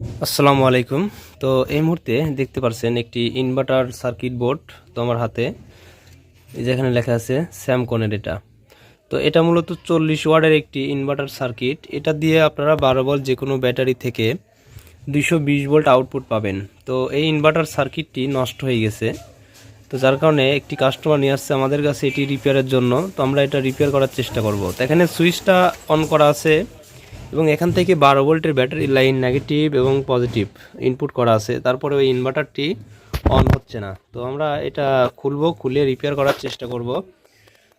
আসসালামু আলাইকুম। তো এই মুহূর্তে দেখতে পাচ্ছেন একটি ইনভার্টার সার্কিট বোর্ড তো আমার হাতে। যেখানে লেখা আছে স্যামকনের এটা। তো এটা মূলত চল্লিশ ওয়ার্ডের একটি ইনভার্টার সার্কিট এটা দিয়ে আপনারা বারো বল যে কোনো ব্যাটারি থেকে দুইশো বিশ ভোল্ট আউটপুট পাবেন। তো এই ইনভার্টার সার্কিটটি নষ্ট হয়ে গেছে। তো যার কারণে একটি কাস্টমার নিয়ে আসছে আমাদের কাছে এটি রিপেয়ারের জন্য। তো আমরা এটা রিপেয়ার করার চেষ্টা করব। তো এখানে সুইচটা অন করা আছে। এবং এখান থেকে বারো ভোল্টের ব্যাটারি লাইন নেগেটিভ এবং পজিটিভ ইনপুট করা আছে। তারপরে ওই ইনভার্টারটি অন হচ্ছে না। তো আমরা এটা খুলবো, খুলে রিপেয়ার করার চেষ্টা করব।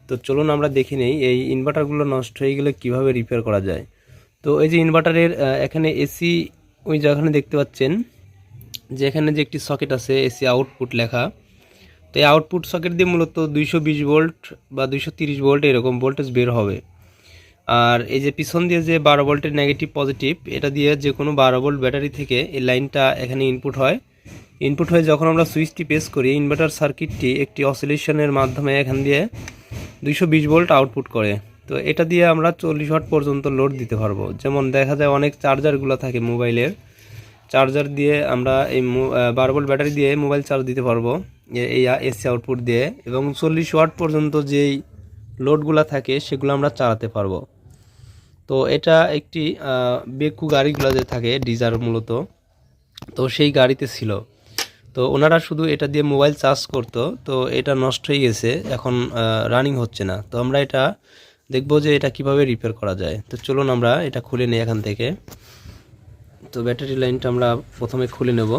তো চলুন আমরা দেখে নেই, এই ইনভার্টারগুলো নষ্ট হয়ে গেলে কীভাবে রিপেয়ার করা যায়? তো এই যে ইনভার্টারের এখানে এসি ওই যেখানে দেখতে পাচ্ছেন, যে এখানে যে একটি সকেট আছে এসি আউটপুট লেখা। তো এই আউটপুট সকেট দিয়ে মূলত দুইশো বিশ ভোল্ট বা দুইশো ভোল্ট এরকম ভোল্টেজ বের হবে। আর এই যে পিছন দিয়ে যে বারো ভোল্টের নেগেটিভ পজিটিভ এটা দিয়ে যে কোনো বারো ভোল্ট ব্যাটারি থেকে এই লাইনটা এখানে ইনপুট হয়। ইনপুট হয়ে যখন আমরা সুইচটি প্রেস করি ইনভার্টার সার্কিটটি একটি অসিলেশনের মাধ্যমে এখান দিয়ে দুইশো বিশ ভোল্ট আউটপুট করে। তো এটা দিয়ে আমরা চল্লিশ ওয়াট পর্যন্ত লোড দিতে পারব। যেমন দেখা যায় অনেক চার্জারগুলো থাকে মোবাইলের চার্জার দিয়ে আমরা এই বারো ভোল্ট ব্যাটারি দিয়ে মোবাইল চার্জ দিতে পারব এই এসি আউটপুট দিয়ে। এবং চল্লিশ ওয়াট পর্যন্ত যেই লোডগুলো থাকে, সেগুলো আমরা চালাতে পারব। তো এটা একটি বেকু গাড়িগুলো যে থাকে, ডিজার মূলত, তো সেই গাড়িতে ছিল। তো ওনারা শুধু এটা দিয়ে মোবাইল চার্জ করতো, তো এটা নষ্ট হয়ে গেছে, এখন রানিং হচ্ছে না। তো আমরা এটা দেখব যে এটা কীভাবে রিপেয়ার করা যায়। তো চলুন আমরা এটা খুলে নিই এখান থেকে। তো ব্যাটারি লাইনটা আমরা প্রথমে খুলে নেব।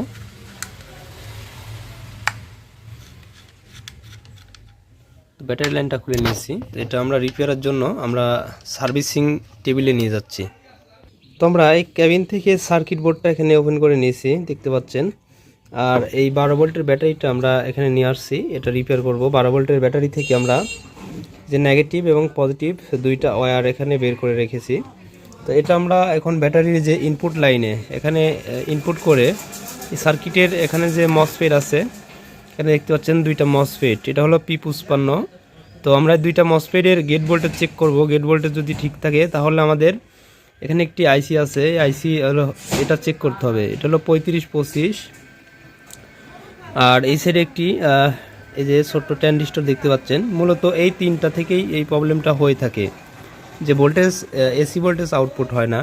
ব্যাটারি লাইনটা খুলে নিয়েছি। এটা আমরা রিপেয়ারের জন্য আমরা সার্ভিসিং টেবিলে নিয়ে যাচ্ছি। তো আমরা এই ক্যাবিন থেকে সার্কিট বোর্ডটা এখানে ওপেন করে নিয়েছি, দেখতে পাচ্ছেন। আর এই বারো ভোল্টের ব্যাটারিটা আমরা এখানে নিয়ে আসছি, এটা রিপেয়ার করব। বারো ভোল্টের ব্যাটারি থেকে আমরা যে নেগেটিভ এবং পজিটিভ দুইটা ওয়্যার এখানে বের করে রেখেছি। তো এটা আমরা এখন ব্যাটারির যে ইনপুট লাইনে এখানে ইনপুট করে এই সার্কিটের এখানে যে মসফেট আছে, এখানে দেখতে পাচ্ছেন দুইটা মসফেট এটা হলো পি পুষ্পান্ন। তো আমরা দুইটা মসফেটের গেট ভোল্টেজ চেক করব। গেট ভোল্টেজ যদি ঠিক থাকে, তাহলে আমাদের এখানে একটি আইসি আছে। আইসি হলো, এটা চেক করতে হবে। এটা হলো পঁয়ত্রিশ পঁচিশ। আর এই সাইডে একটি এই যে ছোট্ট ট্যান্ডিস্টর দেখতে পাচ্ছেন। মূলত এই তিনটা থেকেই এই প্রবলেমটা হয়ে থাকে। যে ভোল্টেজ এসি ভোল্টেজ আউটপুট হয় না।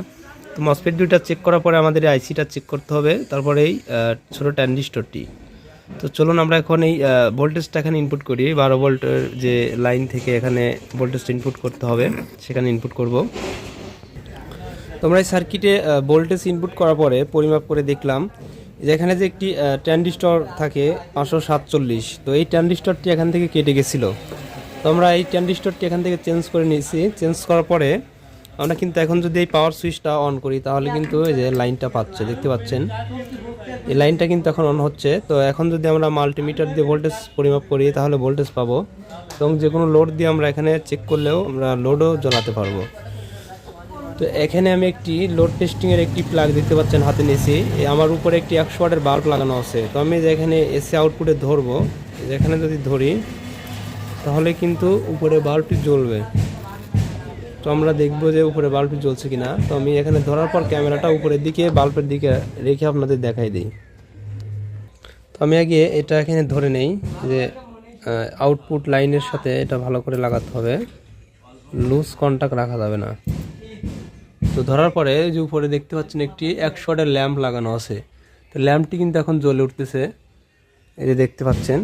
তো মসফেট দুইটা চেক করার পরে আমাদের আইসিটা চেক করতে হবে। তারপরে এই ছোটো ট্যান্ডিস্টরটি তো চলুন আমরা এখন এই ভোল্টেজটা এখানে ইনপুট করি। বারো ভোল্টের যে লাইন থেকে এখানে ভোল্টেজটা ইনপুট করতে হবে, সেখানে ইনপুট করব। তোমরা এই সার্কিটে ভোল্টেজ ইনপুট করার পরে পরিমাপ করে দেখলাম যে এখানে যে একটি ট্যান্ডিস্টর থাকে পাঁচশো সাতচল্লিশ। তো এই ট্যান্ডিস্টরটি এখান থেকে কেটে গেছিল। তো আমরা এই ট্যান্ডিস্টরটি এখান থেকে চেঞ্জ করে নিয়েছি। চেঞ্জ করার পরে আমরা কিন্তু এখন যদি এই পাওয়ার সুইচটা অন করি, তাহলে কিন্তু এই যে লাইনটা পাচ্ছে, দেখতে পাচ্ছেন? এই লাইনটা কিন্তু এখন অন হচ্ছে। তো এখন যদি আমরা মাল্টিমিটার দিয়ে ভোল্টেজ পরিমাপ করি, তাহলে ভোল্টেজ পাবো। এবং যে কোনো লোড দিয়ে আমরা এখানে চেক করলেও আমরা লোডও জ্বলাতে পারব। তো এখানে আমি একটি লোড টেস্টিংয়ের একটি প্লাগ দেখতে পাচ্ছেন হাতে নিয়েছি। আমার উপরে একটি একশো ওয়াটের বাল্ব লাগানো আছে। তো আমি যে এখানে এসি আউটপুটে ধরবো এখানে যদি ধরি, তাহলে কিন্তু উপরে বাল্বটি জ্বলবে। তো আমরা দেখব যে উপরে বাল্ব জ্বলছে কিনা। তো আমি এখানে ধরার পর ক্যামেরাটা উপরের দিকে, বাল্বের দিকে রেখে আপনাদের দেখাই দিই। তো আমি আগে এটা এখানে ধরে নেই যে আউটপুট লাইনের সাথে এটা ভালো করে লাগাতে হবে। লুজ কন্টাক্ট রাখা যাবে না। তো ধরার পরে যে উপরে দেখতে পাচ্ছেন একটি একশো ওয়াটের ল্যাম্প লাগানো আছে। তো ল্যাম্পটি কিন্তু এখন জ্বলে উঠতেছে। এই যে দেখতে পাচ্ছেন,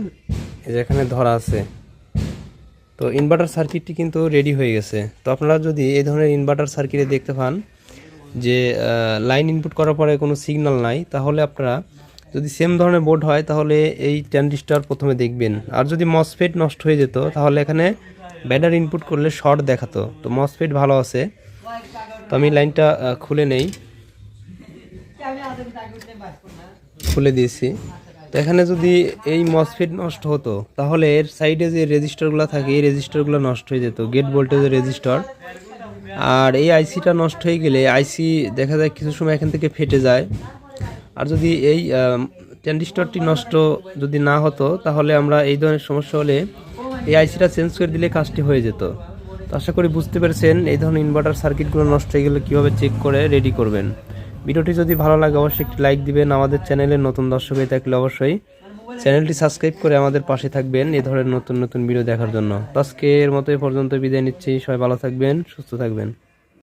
এই যে এখানে ধরা আছে। তো ইনভার্টার সার্কিটটি কিন্তু রেডি হয়ে গেছে। তো আপনারা যদি এই ধরনের ইনভার্টার সার্কিটে দেখতে পান যে লাইন ইনপুট করার পরে কোনো সিগন্যাল নাই, তাহলে আপনারা যদি সেম ধরনের বোর্ড হয়, তাহলে এই ট্যান্ডিস্টার প্রথমে দেখবেন। আর যদি মসফেট নষ্ট হয়ে যেত, তাহলে এখানে ব্যাটার ইনপুট করলে শর্ট দেখাতো। তো মসফেট ভালো আছে। তো আমি লাইনটা খুলে নেই। খুলে দিয়েছি। তো এখানে যদি এই মসফিট নষ্ট হতো, তাহলে এর সাইডে যে রেজিস্টারগুলো থাকে, এই রেজিস্টারগুলো নষ্ট হয়ে যেত গেট ভোল্টেজের রেজিস্টার আর এই আইসিটা নষ্ট হয়ে গেলে আইসি দেখা যায় কিছু সময় এখান থেকে ফেটে যায়। আর যদি এই ট্যান্ডিস্টরটি নষ্ট যদি না হতো, তাহলে আমরা এই ধরনের সমস্যা হলে এই আইসিটা চেঞ্জ করে দিলে কাজটি হয়ে যেত। তো আশা করি বুঝতে পেরেছেন, এই ধরনের ইনভার্টার সার্কিটগুলো নষ্ট হয়ে গেলে কীভাবে চেক করে রেডি করবেন। ভিডিওটি যদি ভালো লাগে, অবশ্যই একটি লাইক দিবেন। আমাদের চ্যানেলে নতুন দর্শক হয়ে থাকলে অবশ্যই চ্যানেলটি সাবস্ক্রাইব করে আমাদের পাশে থাকবেন এ ধরনের নতুন নতুন ভিডিও দেখার জন্য। আজকের মতো এ পর্যন্ত বিদায় নিচ্ছি। সবাই ভালো থাকবেন, সুস্থ থাকবেন।